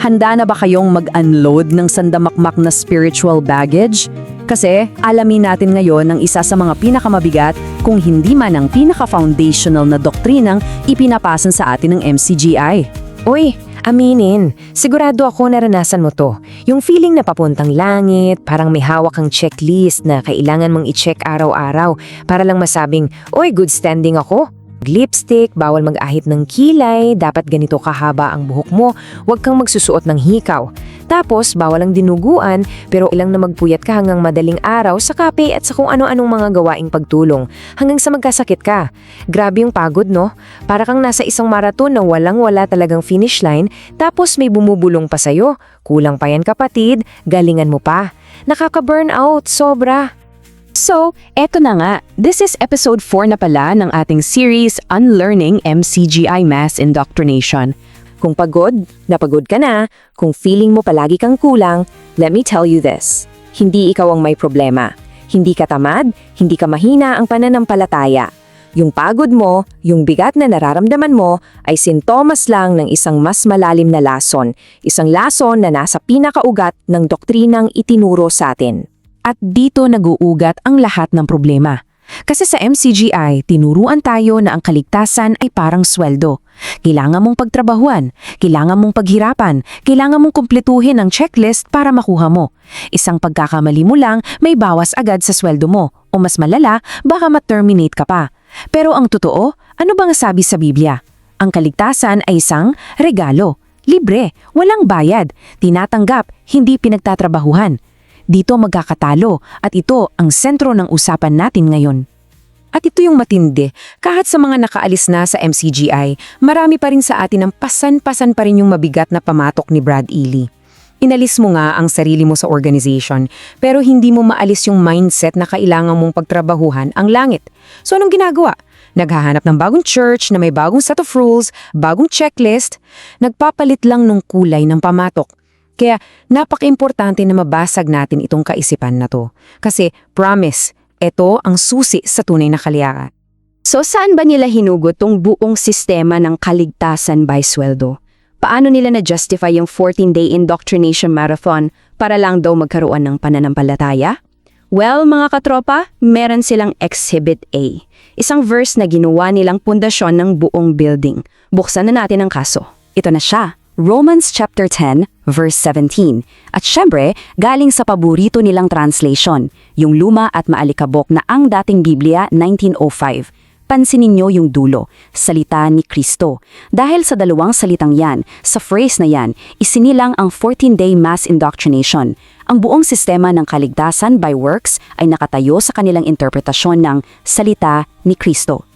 Handa na ba kayong mag-unload ng sandamakmak na spiritual baggage? Kasi alamin natin ngayon ang isa sa mga pinakamabigat kung hindi man ang pinaka-foundational na doktrinang ipinapasan sa atin ng MCGI. Uy, aminin. Sigurado ako naranasan mo to. Yung feeling na papuntang langit, parang may hawak kang checklist na kailangan mong i-check araw-araw para lang masabing, Uy, good standing ako. Lipstick, bawal mag-ahit ng kilay, dapat ganito kahaba ang buhok mo, huwag kang magsusuot ng hikaw. Tapos, bawal ang dinuguan, pero ilang na magpuyat ka hanggang madaling araw sa kape at sa kung ano-anong mga gawaing pagtulong, hanggang sa magkasakit ka. Grabe yung pagod, no? Para kang nasa isang marathon na walang-wala talagang finish line, tapos may bumubulong pa sa'yo. Kulang pa yan kapatid, galingan mo pa. Nakaka-burnout, sobra. So, eto na nga. This is episode 4 na pala ng ating series Unlearning MCGI Mass Indoctrination. Kung pagod, napagod ka na, kung feeling mo palagi kang kulang, let me tell you this. Hindi ikaw ang may problema. Hindi ka tamad, hindi ka mahina ang pananampalataya. Yung pagod mo, yung bigat na nararamdaman mo, ay sintomas lang ng isang mas malalim na lason. Isang lason na nasa pinakaugat ng doktrinang itinuro sa atin. At dito nag-uugat ang lahat ng problema. Kasi sa MCGI, tinuruan tayo na ang kaligtasan ay parang sweldo. Kailangan mong pagtrabahuan, kailangan mong paghirapan, kailangan mong kumpletuhin ang checklist para makuha mo. Isang pagkakamali mo lang, may bawas agad sa sweldo mo. O mas malala, baka ma-terminate ka pa. Pero ang totoo, ano bang sabi sa Biblia? Ang kaligtasan ay isang regalo. Libre, walang bayad, tinatanggap, hindi pinagtatrabahuhan. Dito magkakatalo at ito ang sentro ng usapan natin ngayon. At ito yung matindi, kahit sa mga nakaalis na sa MCGI, marami pa rin sa atin ang pasan-pasan pa rin yung mabigat na pamatok ni Brad Ely. Inalis mo nga ang sarili mo sa organization, pero hindi mo maalis yung mindset na kailangan mong pagtrabahuhan ang langit. So anong ginagawa? Naghahanap ng bagong church na may bagong set of rules, bagong checklist, nagpapalit lang ng kulay ng pamatok. Kaya napaka-importante na mabasag natin itong kaisipan na to. Kasi promise, ito ang susi sa tunay na kaliyakan. So saan ba nila hinugot tong buong sistema ng kaligtasan by sweldo? Paano nila na-justify yung 14-day indoctrination marathon para lang daw magkaroon ng pananampalataya? Well, mga katropa, meron silang Exhibit A. Isang verse na ginawa nilang pundasyon ng buong building. Buksan na natin ang kaso. Ito na siya. Romans chapter 10, verse 17. At syempre, galing sa paborito nilang translation, yung luma at maalikabok na ang dating Biblia 1905. Pansinin nyo yung dulo, salita ni Kristo. Dahil sa dalawang salitang yan, sa phrase na yan, isinilang ang 14-day mass indoctrination. Ang buong sistema ng kaligtasan by works ay nakatayo sa kanilang interpretasyon ng salita ni Kristo.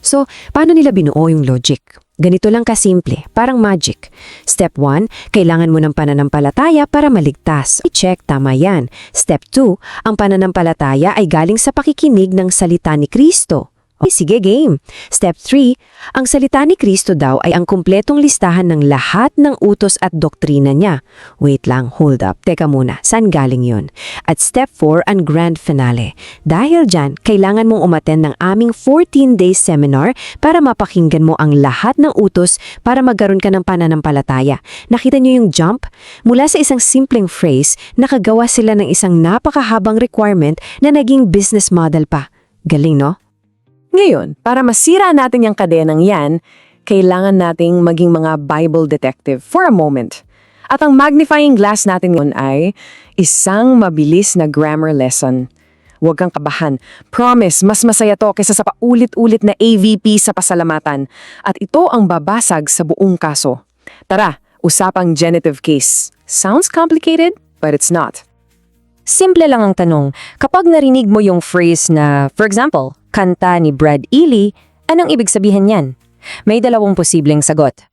So, paano nila binuo yung logic? Ganito lang kasimple, parang magic. Step 1, kailangan mo ng pananampalataya para maligtas. I-check, tama yan. Step 2, ang pananampalataya ay galing sa pakikinig ng salita ni Kristo. Okay, sige, game. Step 3, ang salita ni Kristo daw ay ang kumpletong listahan ng lahat ng utos at doktrina niya. Wait lang, hold up. Teka muna, saan galing yun? At step 4, ang grand finale. Dahil dyan, kailangan mong umaten ng aming 14-day seminar para mapakinggan mo ang lahat ng utos para magkaroon ka ng pananampalataya. Nakita niyo yung jump? Mula sa isang simpleng phrase, nakagawa sila ng isang napakahabang requirement na naging business model pa. Galing, no? Ngayon, para masira natin yung kadenang yan, kailangan nating maging mga Bible detective for a moment. At ang magnifying glass natin ngayon ay isang mabilis na grammar lesson. Huwag kang kabahan. Promise, mas masaya to kaysa sa paulit-ulit na AVP sa pasalamatan. At ito ang babasag sa buong kaso. Tara, usapang genitive case. Sounds complicated, but it's not. Simple lang ang tanong, kapag narinig mo yung phrase na, for example, kanta ni Brad Ely, anong ibig sabihin yan? May dalawang posibleng sagot.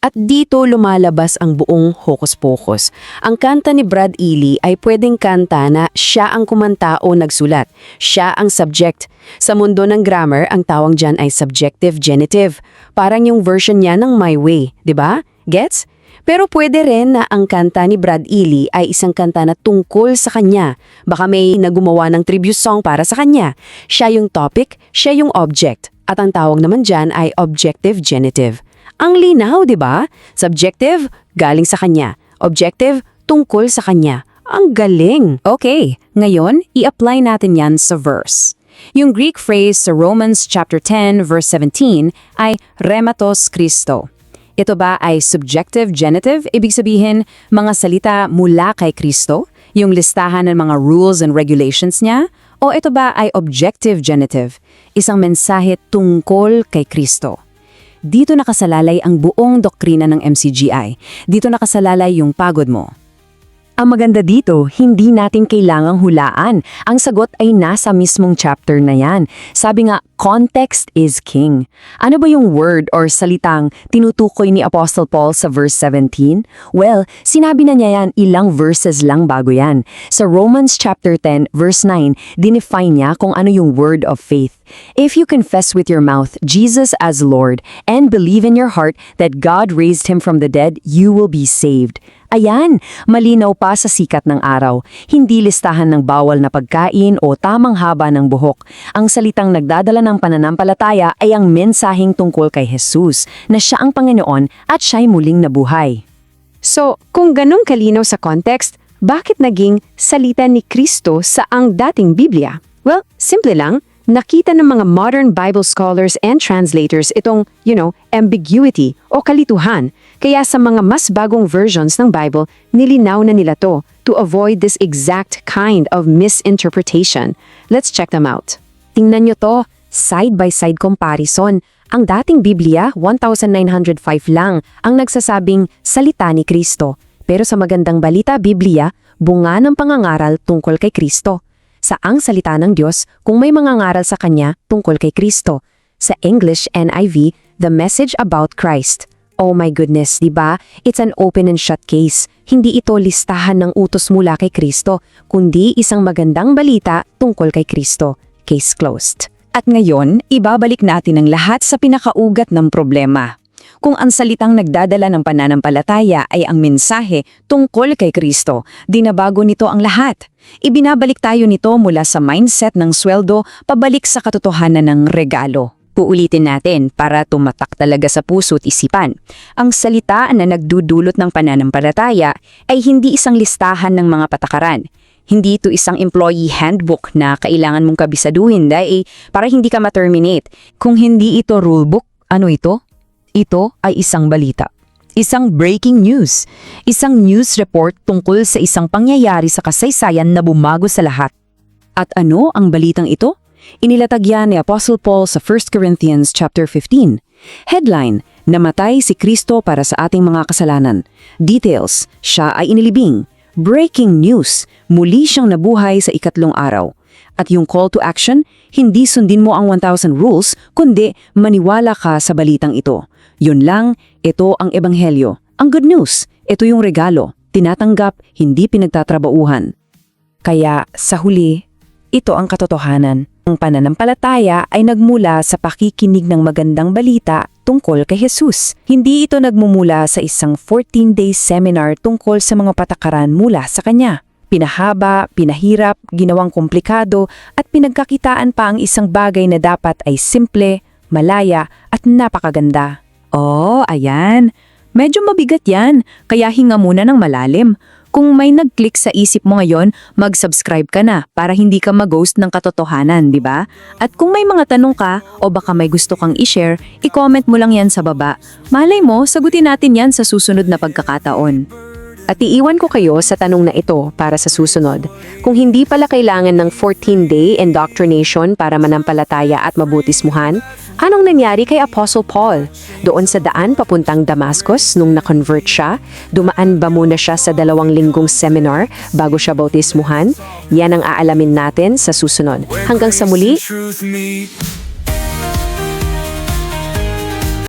At dito lumalabas ang buong hokus-pokus. Ang kanta ni Brad Ely ay pwedeng kanta na siya ang kumanta o nagsulat. Siya ang subject. Sa mundo ng grammar, ang tawag dyan ay subjective genitive. Parang yung version niya ng My Way, di ba? Gets? Pero pwede rin na ang kanta ni Brad Ely ay isang kanta na tungkol sa kanya. Baka may nagumawa ng tribute song para sa kanya. Siya yung topic, siya yung object. At ang tawag naman dyan ay objective genitive. Ang linaw, di ba? Subjective, galing sa kanya. Objective, tungkol sa kanya. Ang galing! Okay, ngayon, i-apply natin yan sa verse. Yung Greek phrase sa Romans chapter 10 verse 17 ay rematos Christo. Ito ba ay subjective genitive, ibig sabihin mga salita mula kay Kristo, yung listahan ng mga rules and regulations niya? O ito ba ay objective genitive, isang mensahe tungkol kay Kristo? Dito nakasalalay ang buong doktrina ng MCGI. Dito nakasalalay yung pagod mo. Ang maganda dito, hindi natin kailangang hulaan. Ang sagot ay nasa mismong chapter na yan. Sabi nga, context is king. Ano ba yung word or salitang tinutukoy ni Apostle Paul sa verse 17? Well, sinabi na niya yan ilang verses lang bago yan. Sa Romans chapter 10 verse 9, dinefine niya kung ano yung word of faith. If you confess with your mouth Jesus as Lord and believe in your heart that God raised him from the dead, you will be saved. Ayan, malinaw pa sa sikat ng araw. Hindi listahan ng bawal na pagkain o tamang haba ng buhok. Ang salitang nagdadala ng pananampalataya ay ang mensaheng tungkol kay Jesus, na siya ang Panginoon at siya'y muling nabuhay. So, kung ganong kalinaw sa context, bakit naging salita ni Kristo sa ang dating Biblia? Well, simple lang, nakita ng mga modern Bible scholars and translators itong, you know, ambiguity o kalituhan. Kaya sa mga mas bagong versions ng Bible, nilinaw na nila to to avoid this exact kind of misinterpretation. Let's check them out. Tingnan nyo to, side-by-side comparison. Ang dating Biblia, 1905 lang, ang nagsasabing salita ni Kristo. Pero sa magandang balita Biblia, bunga ng pangangaral tungkol kay Kristo. Sa ang salita ng Diyos, kung may mga ngaral sa Kanya tungkol kay Kristo. Sa English NIV, the message about Christ. Oh my goodness, di ba? It's an open and shut case. Hindi ito listahan ng utos mula kay Kristo, kundi isang magandang balita tungkol kay Kristo. Case closed. At ngayon, ibabalik natin ang lahat sa pinakaugat ng problema. Kung ang salitang nagdadala ng pananampalataya ay ang mensahe tungkol kay Kristo, dinabago nito ang lahat. Ibinabalik tayo nito mula sa mindset ng sweldo pabalik sa katotohanan ng regalo. Puulitin natin para tumatak talaga sa puso't isipan. Ang salita na nagdudulot ng pananampalataya ay hindi isang listahan ng mga patakaran. Hindi ito isang employee handbook na kailangan mong kabisaduhin dahil para hindi ka ma-terminate. Kung hindi ito rulebook, ano ito? Ito ay isang balita. Isang breaking news. Isang news report tungkol sa isang pangyayari sa kasaysayan na bumago sa lahat. At ano ang balitang ito? Inilatag yan ni Apostle Paul sa 1 Corinthians chapter 15. Headline, Namatay si Kristo para sa ating mga kasalanan. Details, siya ay inilibing. Breaking news, muli siyang nabuhay sa ikatlong araw. At yung call to action, hindi sundin mo ang 1,000 rules, kundi maniwala ka sa balitang ito. Yun lang, ito ang ebanghelyo. Ang good news, ito yung regalo. Tinatanggap, hindi pinagtatrabauhan. Kaya, sa huli, ito ang katotohanan. Ang pananampalataya ay nagmula sa pakikinig ng magandang balita tungkol kay Jesus. Hindi ito nagmumula sa isang 14-day seminar tungkol sa mga patakaran mula sa Kanya. Pinahaba, pinahirap, ginawang komplikado at pinagkakitaan pa ang isang bagay na dapat ay simple, malaya at napakaganda. Oh, ayan. Medyo mabigat yan, kaya hinga muna ng malalim. Kung may nag-click sa isip mo ngayon, mag-subscribe ka na para hindi ka mag-ghost ng katotohanan, di ba? At kung may mga tanong ka o baka may gusto kang i-share, i-comment mo lang yan sa baba. Malay mo, sagutin natin yan sa susunod na pagkakataon. At iiwan ko kayo sa tanong na ito para sa susunod. Kung hindi pala kailangan ng 14-day indoctrination para manampalataya at mabutismuhan, anong nangyari kay Apostle Paul? Doon sa daan papuntang Damascus nung na-convert siya, dumaan ba muna siya sa dalawang linggong seminar bago siya bautismuhan? Yan ang aalamin natin sa susunod. Hanggang sa muli,